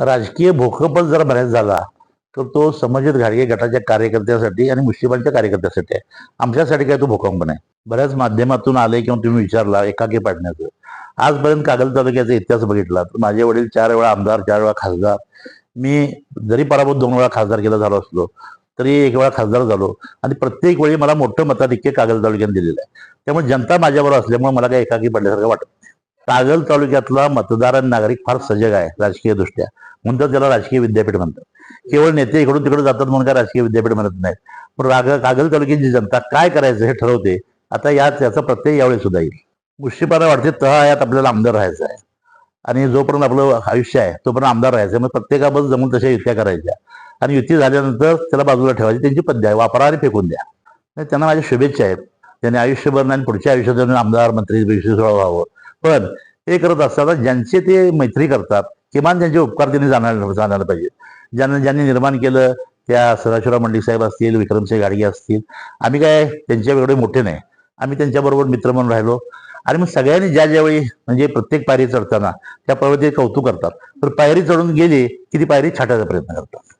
राजकीय भोकपच जर बऱ्याच झाला तर तो समजित घाडगे गटाच्या कार्यकर्त्यासाठी आणि मुस्लिमांच्या कार्यकर्त्यासाठी आहे. आमच्यासाठी काय तो भूकंप नाही बऱ्याच माध्यमातून आले किंवा तुम्ही विचारला एकाकी पाडण्याचं. आजपर्यंत कागल तालुक्याचा इतिहास बघितला तर माझे वडील चार वेळा आमदार चार वेळा खासदार. मी जरी पराभूत दोन वेळा खासदार केला झालो असलो तरी एक वेळा खासदार झालो. आणि प्रत्येक वेळी मला मोठं मताधिक्य कागल तालुक्यात दिलेलं आहे. त्यामुळे जनता माझ्याबरोबर असल्यामुळे मला काही एकाकी पडल्यासारखं वाटत नाही. कागल तालुक्यातला मतदार आणि नागरिक फार सजग आहे राजकीय दृष्ट्या. म्हणून तर त्याला राजकीय विद्यापीठ म्हणतात. केवळ नेते इकडून तिकडे जातात म्हणून काय राजकीय विद्यापीठ म्हणत नाहीत. पण राग कागल तालुक्याची जनता काय करायचं हे ठरवते आता या त्याचा प्रत्यय यावेळी सुद्धा येईल. मुश्रीपारा तह तळायात आपल्याला आमदार राहायचं आहे. आणि जोपर्यंत आपलं आयुष्य आहे तोपर्यंत आमदार राहायचं मग प्रत्येकाबद्दल जमून तशा युत्या करायच्या. आणि युती झाल्यानंतर त्याला बाजूला ठेवायची त्यांची पद्य आहे. वापरा आणि फेकून द्या. त्यांना माझ्या शुभेच्छा आहेत. त्यांनी आयुष्यभर आणि पुढच्या आयुष्यात आमदार मंत्री विश्व व्हावं. पण हे करत असताना ज्यांचे ते मैत्री करतात किमान त्यांचे उपकार त्यांनी जाणायला जाणायला पाहिजे ज्यांना ज्यांनी निर्माण केलं त्या सदाशिवराव मंडळी साहेब असतील विक्रमसिंह गाडगे असतील आम्ही काय त्यांच्या वेगळे मोठे नाही. आम्ही त्यांच्याबरोबर मित्र म्हणून राहिलो. आणि मग सगळ्यांनी ज्या ज्यावेळी म्हणजे प्रत्येक पायरी चढताना त्या पर्वती कौतुक करतात. तर पायरी चढून गेली की ती पायरी छाटायचा प्रयत्न करतात.